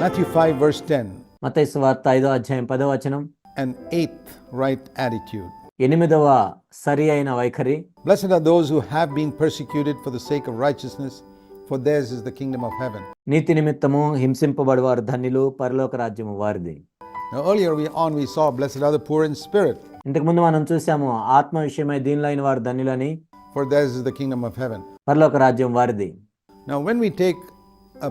Matthew 5, verse 10, మతైసు వార్త ఐదో అధ్యాయం పదో వచనం an eighth right attitude. ఎనిమిదవ సరి అయిన వైఖరి Blessed are those who have been persecuted for the sake of righteousness, for theirs is the kingdom of heaven. నీతి నిమిత్తము హింసింపబడువారు ధన్యులు పరలోక రాజ్యము వారిది Now, earlier we on we saw, blessed are the poor in spirit, ఇంతకుముందు మనం చూసాము ఆత్మ విషయమై దీనిలైన వారు ధన్యులని for theirs is the kingdom of heaven. పరలోక రాజ్యం వారిది Now, when we take a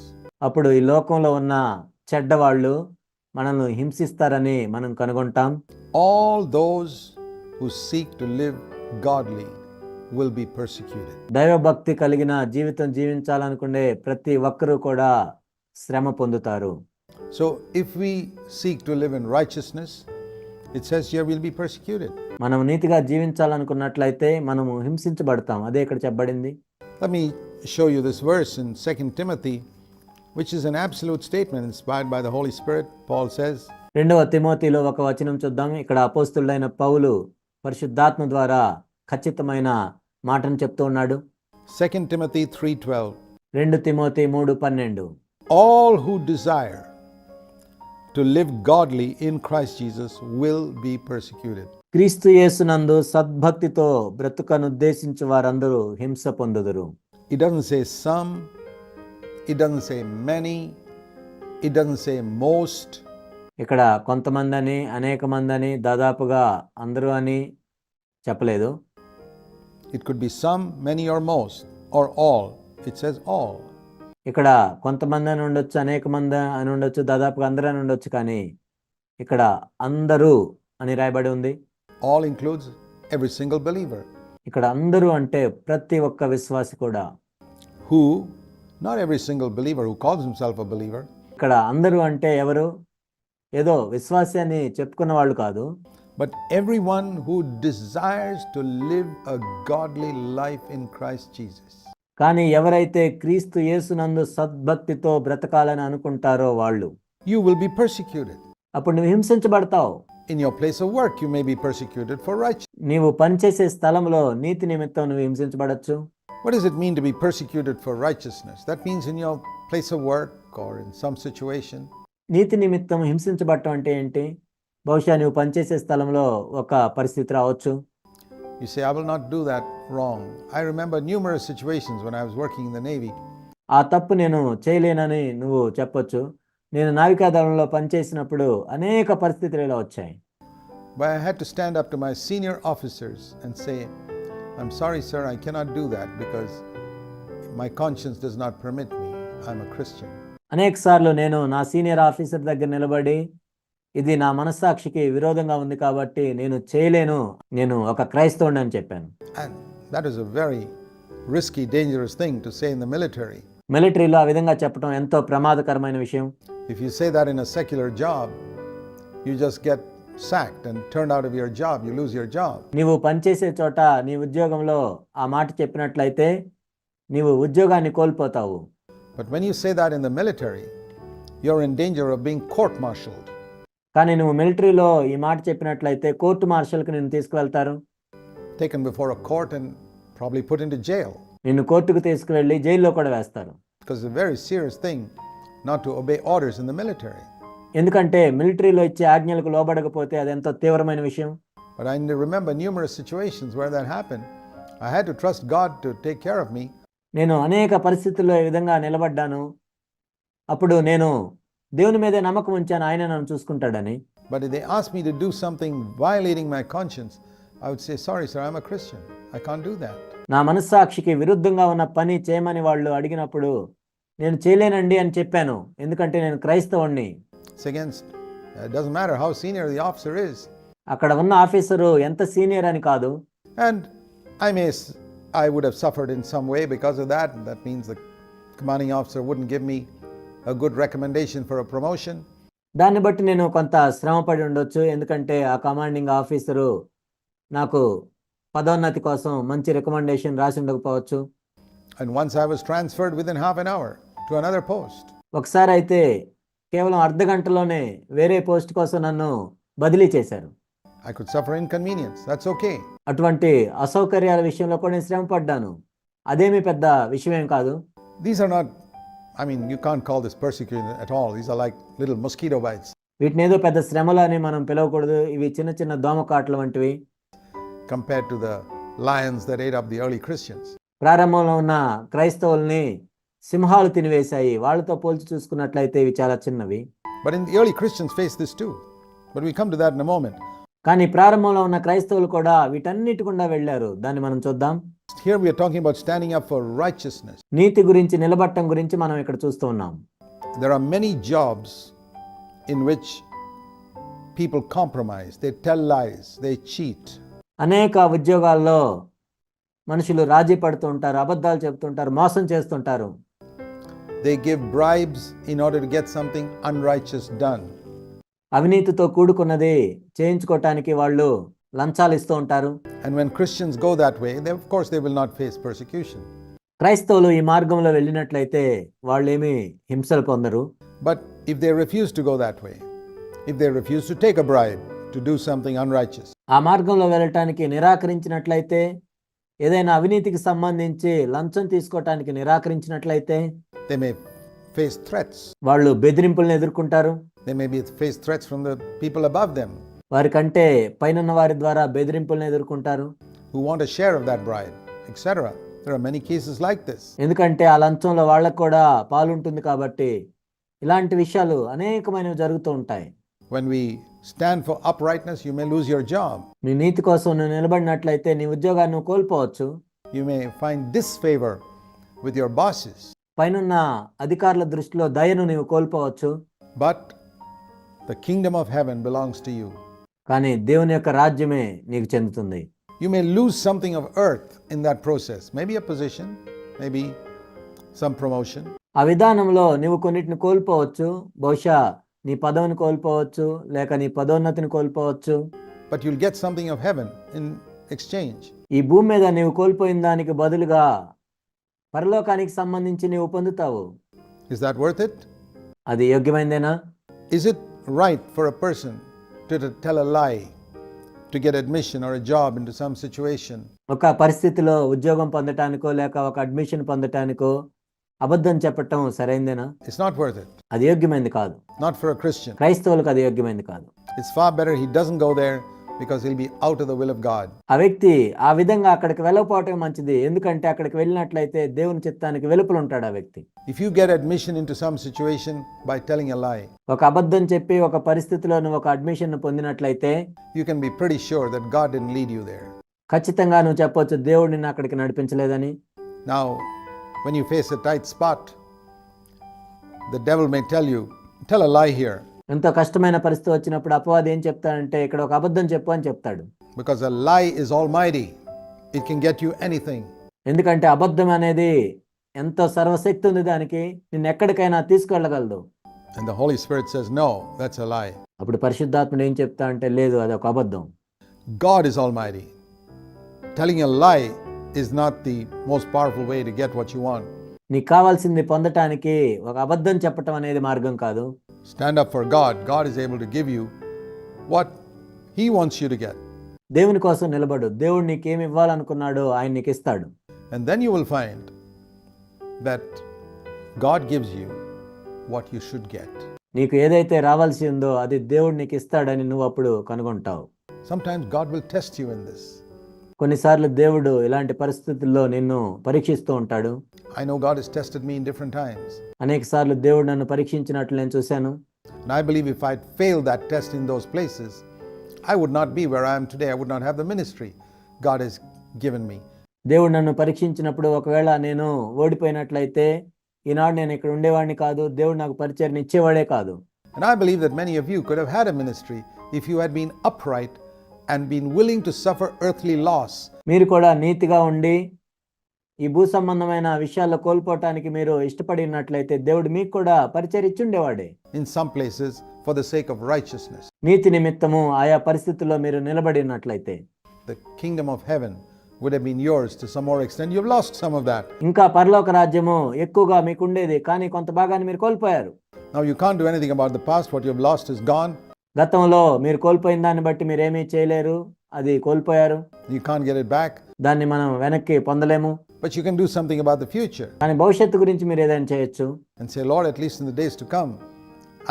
అప్పుడు ఈ లోకంలో ఉన్న చెడ్డ వాళ్ళు మనల్ని హింసిస్తారని మనం కనుగొంటాం. All those who seek to live godly will be persecuted దైవభక్తి కలిగిన జీవితం జీవించాలనుకునే ప్రతి ఒక్కరూ కూడా శ్రమ పొందుతారు. So if we seek to live in righteousness it says you will be persecuted మనం నీతిగా జీవించాలనుకున్నట్లయితే మనము హింసించబడతాం. అదే ఇక్కడ చెప్పబడింది. Let me show you this verse in second Timothy which is an absolute statement inspired by the Holy Spirit. Paul says, రెండవ తిమోతిలో ఒక వచనం చూద్దాం ఇక్కడ అపోస్తుడైన పౌలు పరిశుద్ధాత్మ ద్వారా ఖచ్చితమైన మాటను చెప్తూ ఉన్నాడు 2 Timothy 3:12, రెండు తిమోతి మూడు పన్నెండు all who desire to live godly in Christ Jesus will be persecuted. క్రీస్తు యేసునందు సద్భక్తితో బ్రతుకనుద్దేశించు వారందరూ హింస పొందుదురు It doesn't say some, it doesn't say many, it doesn't say most, ఇక్కడ కొంతమంది అని అనేక మంది అని దాదాపుగా అందరూ అని చెప్పలేదు. It could be some, many, or most, or all. It says all. ఇక్కడ కొంతమంది అని ఉండొచ్చు అనేక మంది అని ఉండొచ్చు దాదాపుగా అందరూ అని ఉండొచ్చు కానీ ఇక్కడ అందరూ అని రాయబడి ఉంది. All includes every single believer. ఇక్కడ అందరూ అంటే ప్రతి ఒక్క విశ్వాసి కూడా. Who, not every single believer who calls himself a believer ఇక్కడ అందరూ అంటే ఎవరు? ఏదో విశ్వాసాన్ని చెప్పుకున్న వాళ్ళు కాదు. But everyone who desires to live a godly life in Christ Jesus కానీ ఎవరైతే క్రీస్తు యేసునందు సద్భక్తితో బ్రతకాలని అనుకుంటారో వాళ్ళు. యు విల్ బి పర్సిక్యూటెడ్ అప్పుడు నువ్వు హింసించబడతావు. In your place of work you may be persecuted for right నీవు పనిచేసే స్థలంలో నీతి నిమిత్తం నువ్వు హింసించబడొచ్చు. What does it mean to be persecuted for righteousness? That means in your place of work or in some situation, నీతి నిమిత్తం హింసించబడటం అంటే ఏంటి బహుశా నువ్వు పనిచేసే స్థలంలో ఒక పరిస్థితి రావచ్చు you say, I will not do that wrong. I remember numerous situations when I was working in the Navy ఆ తప్పు నేను చేయలేనని నువ్వు చెప్పొచ్చు నేను నావికాదళంలో పనిచేసినప్పుడు అనేక పరిస్థితులు ఇలా వచ్చాయి where I had to stand up to my senior officers and say, I'm sorry, sir, I cannot do that because my conscience does not permit me. I'm a Christian. అనేకసార్లు నేను నా సీనియర్ ఆఫీసర్ దగ్గర నిలబడి ఇది నా మనస్సాక్షికి విరోధంగా ఉంది కాబట్టి నేను చేయలేను నేను ఒక క్రైస్తవుడిని అని చెప్పాను that is very risky dangerous thing to say the military మిలిటరీలో ఆ విధంగా చెప్పడం ఎంతో ప్రమాదకరమైన విషయం if you say a secular job you just get sacked and turned out of your job, you lose your job. నీవు పనిచేసే చోట నీ ఉద్యోగంలో ఆ మాట చెప్పినట్లయితే నీవు ఉద్యోగాన్ని కోల్పోతావు But when you say that in the military, you're in danger of being court martialed. కానీ నువ్వు మిలిటరీలో ఈ మాట చెప్పినట్లయితే కోర్టు మార్షల్కి నిన్ను తీసుకువెళ్తారు taken before a court and probably put into jail. నిన్ను కోర్టుకు తీసుకువెళ్ళి జైల్లో కూడా వేస్తారు Because it's a very serious thing not to obey orders in the military. ఎందుకంటే మిలిటరీలో ఇచ్చే ఆజ్ఞలకు లోబడకపోతే అది ఎంతో తీవ్రమైన విషయం? But I remember numerous situations where that happened. I had to trust God to take care నేను అనేక పరిస్థితుల్లో ఈ విధంగా నిలబడ్డాను? అప్పుడు నేను దేవుని మీదే నమ్మకం ఉంచాను ఆయన నన్ను చూసుకుంటాడని. But they ask me to do something violating my conscience I would say sorry sir I am a Christian I can't do that నా మనసాక్షికి విరుద్ధంగా ఉన్న పని చేయమని వాళ్ళు అడిగినప్పుడు నేను చేయలేనండి అని చెప్పాను. ఎందుకంటే నేను క్రైస్తవుణ్ణి. It's against how senior officer is అక్కడ ఉన్న ఆఫీసరు ఎంత సీనియర్ అని కాదు. And I may I would have suffered in some way because of that that means the commanding officer would give me a good recommendation for a promotion దాన్ని బట్టి నేను కొంత శ్రమపడి ఉండొచ్చు. ఎందుకంటే ఆ కమాండింగ్ ఆఫీసరు నాకు పదోన్నతి కోసం మంచి రికమెండేషన్ రాసి ఉండకపోవచ్చు. And once I was transferred with in half an hour to another post ఒకసారి అయితే కేవలం అర్ధ గంటలోనే వేరే పోస్ట్ కోసం నన్ను బదిలీ చేశారు. I could suffer inconvenience that's okay అటువంటి అసౌకర్యాల విషయంలో కూడా నేను శ్రమ పడ్డాను అదేమి పెద్ద విషయం ఏం కాదు? These are not I mean you can't call this persecution at all these are like little mosquito bites వీటిని ఏదో పెద్ద శ్రమలు అని మనం పిలవకూడదు. ఇవి చిన్న చిన్న దోమ కాటలు వంటివి. Compare to the lions that ate of the early Christians ప్రారంభంలో ఉన్న క్రైస్తవుల్ని సింహాలు తినివేశాయి వాళ్ళతో పోల్చి చూసుకున్నట్లయితే ఇవి చాలా చిన్నవి the early Christians faced this too. But we come to that in a moment. కానీ ప్రారంభంలో ఉన్న క్రైస్తవులు కూడా వీటన్నిటి గుండా వెళ్ళారు దాన్ని మనం చూద్దాం Here we are talking about standing up for righteousness. నీతి గురించి నిలబట్టం గురించి మనం ఇక్కడ చూస్తూ ఉన్నాం There are many jobs in which people compromise, they tell lies, they cheat. అనేక ఉద్యోగాల్లో మనుషులు రాజీ పడుతూ ఉంటారు అబద్ధాలు చెప్తుంటారు మోసం చేస్తుంటారు they give bribes in order to get something unrighteous done అవినీతితో కూడుకున్నదే చేయించుకోవటానికి వాళ్ళు లంచాలు ఇస్తూ ఉంటారు. And when Christians go that way they of course they will not face persecution క్రైస్తవులు ఈ మార్గంలో వెళ్ళినట్లయితే వాళ్ళు ఏమీ హింసలు పొందరు. But if they refuse to go that way if they refuse to take a bribe to do something unrighteous ఆ మార్గంలో వెళ్ళటానికి నిరాకరించినట్లయితే ఏదైనా అవినీతికి సంబంధించి లంచం తీసుకోవటానికి నిరాకరించినట్లయితే? ఫేస్ థ్రెట్స్ వాళ్ళు బెదిరింపులను ఎదుర్కొంటారు? Face threats from the people above them వారి కంటే పైన వారి ద్వారా బెదిరింపులను ఎదుర్కొంటారు? Who want share of that bribe etcetera cases like this ఎందుకంటే ఆ లంచంలో వాళ్ళకు కూడా పాలుంటుంది కాబట్టి ఇలాంటి విషయాలు అనేకమైనవి జరుగుతూ ఉంటాయి. When we stand for uprightness you may lose your job మీ నీతి కోసం నువ్వు నిలబడినట్లయితే నీ ఉద్యోగాన్ని కోల్పోవచ్చు. You may find disfavour with your bosses పైనున్న అధికారుల దృష్టిలో దయను నీవు కోల్పోవచ్చు. But the kingdom of heaven belongs to you కానీ దేవుని యొక్క రాజ్యమే నీకు చెందుతుంది. You may lose something of earth in that process maybe a position maybe some promotion ఆ విధానంలో నీవు కొన్నిటిని కోల్పోవచ్చు. బహుశా నీ పదవిని కోల్పోవచ్చు లేక నీ పదోన్నతిని కోల్పోవచ్చు. But you'll get something of heaven in exchange ఈ భూమి మీద నీవు కోల్పోయిన దానికి బదులుగా పరలోకానికి సంబంధించి నీవు పొందుతావు. ఇస్ దట్ వర్త్ ఇట్ అది యోగ్యమైనదేనా is it right for a person to tell a lie to get admission or a job into some situation ఒక పరిస్థితిలో ఉద్యోగం పొందడానికో లేక ఒక అడ్మిషన్ పొందడానికో అబద్ధం చెప్పటం సరైందేనా? ఇట్స్ నాట్ వర్త్ ఇట్ అది యోగ్యమైంది కాదు. నాట్ ఫర్ అ క్రిస్టియన్ క్రైస్తవులకు అది యోగ్యమైంది కాదు. It's far better he doesn't go there because he'll be out of the will of God ఆ వ్యక్తి ఆ విధంగా అక్కడికి వెళ్ళకపోవటం మంచిది. ఎందుకంటే అక్కడికి వెళ్ళినట్లయితే దేవుని చిత్తానికి వెలుపల ఉంటాడు ఆ వ్యక్తి. If you get admission into some situation by telling a lie ఒక అబద్ధం చెప్పి ఒక పరిస్థితిలో ఒక అడ్మిషన్ను పొందినట్లయితే you can be pretty sure that God in lead you there ఖచ్చితంగా నువ్వు చెప్పొచ్చు దేవుడు నిన్ను అక్కడికి నడిపించలేదని. Now when you face a tight spot, the devil may tell you, tell a lie here, ఎంతో కష్టమైన పరిస్థితి వచ్చినప్పుడు అపవాది ఏం చెప్తాడంటే ఇక్కడ ఒక అబద్ధం చెప్పు అని చెప్తాడు because a lie is almighty. It can get you anything. ఎందుకంటే అబద్ధం అనేది ఎంతో సర్వశక్తి ఉంది దానికి నిన్ను ఎక్కడికైనా తీసుకెళ్ళగలదు And the Holy Spirit says, no, that's a lie. అప్పుడు పరిశుద్ధాత్ముడు ఏం చెప్తా అంటే లేదు అది ఒక అబద్ధం God is almighty. Telling a lie is not the most powerful way to get what you want. నీకు కావాల్సింది పొందటానికి ఒక అబద్ధం చెప్పటం అనేది మార్గం కాదు Stand up for God. God is able to give you what He wants you to get. దేవుని కోసం నిలబడు దేవుడు నీకేమి ఇవ్వాలనుకున్నాడో ఆయన నీకు ఇస్తాడు And then you will find that God gives you what you should get. నీకు ఏదైతే రావాల్సి ఉందో అది దేవుడు నీకు ఇస్తాడని నువ్వు అప్పుడు కనుగొంటావు Sometimes God will test you in this. కొన్నిసార్లు దేవుడు ఇలాంటి పరిస్థితుల్లో నిన్ను పరీక్షిస్తూ ఉంటాడు. I know God is tested me in different times అనేక సార్లు దేవుడు నన్ను పరీక్షించినట్లు నేను చూశాను. I believe if I fail that test in those places I would not be where I am today I would not have the ministry God has given me దేవుడు నన్ను పరీక్షించినప్పుడు ఒకవేళ నేను ఓడిపోయినట్లయితే ఈనాడు నేను ఇక్కడ ఉండేవాడిని కాదు దేవుడు నాకు పరిచయం ఇచ్చేవాడే కాదు. And I believe that many of you could have had a ministry if you had been upright and been willing to suffer earthly loss మీరు కూడా నీతిగా ఉండి ఈ భూ సంబంధమైన విషయాల్లో కోల్పోవటానికి మీరు ఇష్టపడి ఉన్నట్లయితే దేవుడు మీకు కూడా పరిచయం ఇచ్చుండేవాడే in some places for the sake of righteousness. నీతి నిమిత్తము ఆయా పరిస్థితుల్లో మీరు నిలబడి ఉన్నట్లయితే The kingdom of heaven would have been yours to some more extent. You've lost some of that. ఇంకా పరలోక రాజ్యము ఎక్కువగా మీకు ఉండేది కానీ కొంత భాగాన్ని మీరు కోల్పోయారు Now you can't do anything about the past. What you've lost is gone. గతంలో మీరు కోల్పోయిన దాన్ని బట్టి మీరు ఏమీ చేయలేరు అది కోల్పోయారు. దాన్ని మనం వెనక్కి పొందలేము But you can do something about the future కానీ భవిష్యత్తు గురించి మీరు ఏదైనా చేయొచ్చు and say, Lord, at least in the days to come,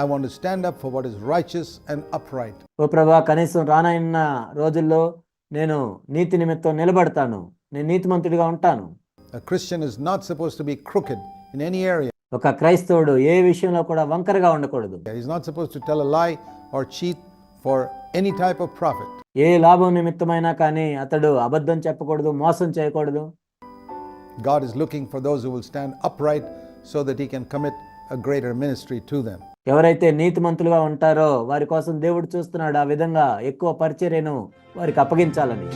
I want to stand up for what is righteous and upright. ఓ ప్రభా కనీసం రానైన రోజుల్లో నేను నీతి నిమిత్తం నిలబడతాను నేను నీతిమంతుడిగా ఉంటాను A Christian is not supposed to be crooked in any area. ఒక క్రైస్తవుడు ఏ విషయంలో కూడా వంకరగా ఉండకూడదు He's not supposed to tell a lie or cheat for any type of profit. ఏ లాభం నిమిత్తమైనా కానీ అతడు అబద్ధం చెప్పకూడదు మోసం చేయకూడదు God is looking for those who will stand upright so that He can commit a greater ministry to them. ఎవరైతే నీతిమంతులుగా ఉంటారో వారి కోసం దేవుడు చూస్తున్నాడు ఆ విధంగా ఎక్కువ పరిచర్యను వారికి అప్పగించాలని